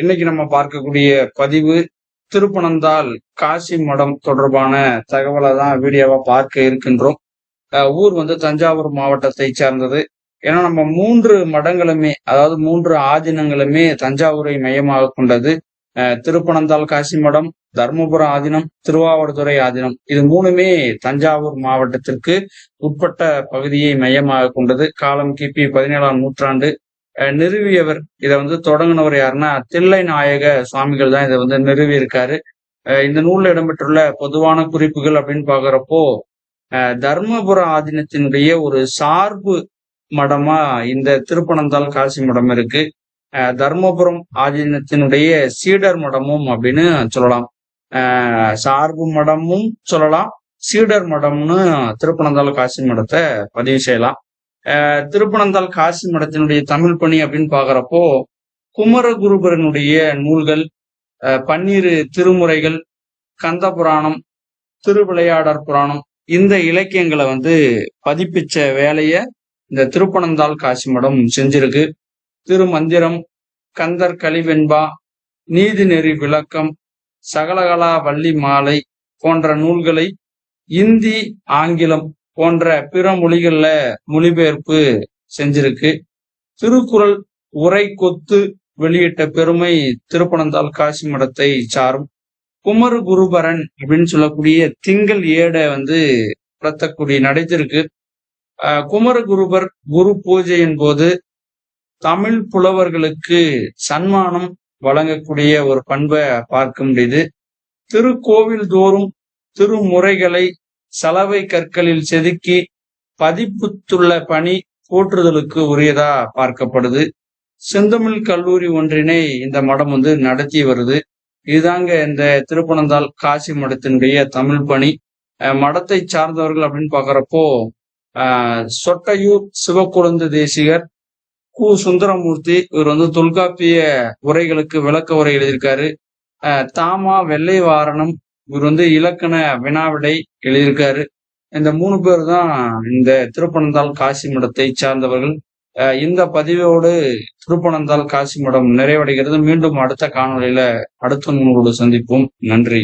இன்னைக்கு நம்ம பார்க்கக்கூடிய பதிவு திருப்பனந்தாள் காசி மடம் தொடர்பான தகவலை தான் வீடியோவா பார்க்க இருக்கின்றோம். ஊர் வந்து தஞ்சாவூர் மாவட்டத்தை சார்ந்தது. ஏன்னா நம்ம மூன்று மடங்களுமே அதாவது மூன்று ஆதீனங்களுமே தஞ்சாவூரை மையமாக கொண்டது. திருப்பனந்தாள் காசி மடம் தர்மபுரம் ஆதீனம் திருவாவடுதுறை ஆதீனம். இது மூணுமே தஞ்சாவூர் மாவட்டத்திற்கு உட்பட்ட பகுதியை மையமாக கொண்டது. காலம் கிபி பதினேழாம் நூற்றாண்டு நிறுவியவர். இதை வந்து தொடங்கினவர் யாருன்னா தில்லை நாயக சுவாமிகள் தான் இதை வந்து நிறுவி இருக்காரு இந்த நூலில் இடம்பெற்றுள்ள பொதுவான குறிப்புகள் அப்படின்னு பாக்குறப்போ தர்மபுர ஆதீனத்தினுடைய ஒரு சார்பு மடமா இந்த திருப்பனந்தால் காசி மடம் இருக்கு. தர்மபுரம் ஆதீனத்தினுடைய சீடர் மடமும் அப்படின்னு சொல்லலாம். சார்பு மடமும் சொல்லலாம். சீடர் மடம்னு திருப்பனந்தால் காசி மடத்தை பதிவு செய்யலாம். திருப்பனந்தாள் காசி மடத்தினுடைய தமிழ் பணி அப்படின்னு பாக்குறப்போ குமரகுருபரனுடைய நூல்கள் பன்னிரு திருமுறைகள் கந்த புராணம் திருவிளையாடற் புராணம் இந்த இலக்கியங்களை வந்து பதிப்பிச்ச வேலைய இந்த திருப்பனந்தாள் காசி மடம் செஞ்சிருக்கு. திருமந்திரம் கந்தர் கலிவெண்பா நீதிநெறி விளக்கம் சகலகலா வள்ளி மாலை போன்ற நூல்களை இந்தி ஆங்கிலம் போன்ற பிற மொழிகள்ல மொழிபெயர்ப்பு செஞ்சிருக்கு. திருக்குறள் உரை கொத்து வெளியிட்ட பெருமை திருப்பனந்தாள் காசி மடத்தை சாரும். குமர குருபரன் அப்படின்னு சொல்லக்கூடிய திங்கள் ஏடை வந்து நடத்தக்கூடிய நடைத்திருக்கு. குமர குருபர் குரு பூஜையின் போது தமிழ் புலவர்களுக்கு சன்மானம் வழங்கக்கூடிய ஒரு பண்பை பார்க்க முடியுது. திருக்கோவில் தோறும் திருமுறைகளை சலவை கற்களில் செதுக்கி பதிப்புத்துள்ள பணி போற்றுதலுக்கு உரியதா பார்க்கப்படுது. செந்தமிழ் கல்லூரி ஒன்றினை இந்த மடம் வந்து நடத்தி வருது. இதுதாங்க இந்த திருப்பனந்தாள் காசி மடத்தினுடைய தமிழ் பணி. மடத்தை சார்ந்தவர்கள் அப்படின்னு பாக்குறப்போ சொட்டையூர் சிவக்குழந்தை தேசிகர் கு. சுந்தரமூர்த்தி இவர் வந்து தொல்காப்பிய உரைகளுக்கு விளக்க உரை எழுதியிருக்காரு. தாமா வெள்ளை வாரணம் இவர் வந்து இலக்கண வினாவிடை எழுதியிருக்காரு. இந்த மூணு பேர் தான் இந்த திருப்பனந்தாள் காசி மடத்தை சார்ந்தவர்கள். இந்த பதிவோடு திருப்பனந்தாள் காசி மடம் நிறைவடைகிறது. மீண்டும் அடுத்த காணொலியில அடுத்த நூலோடு சந்திப்போம். நன்றி.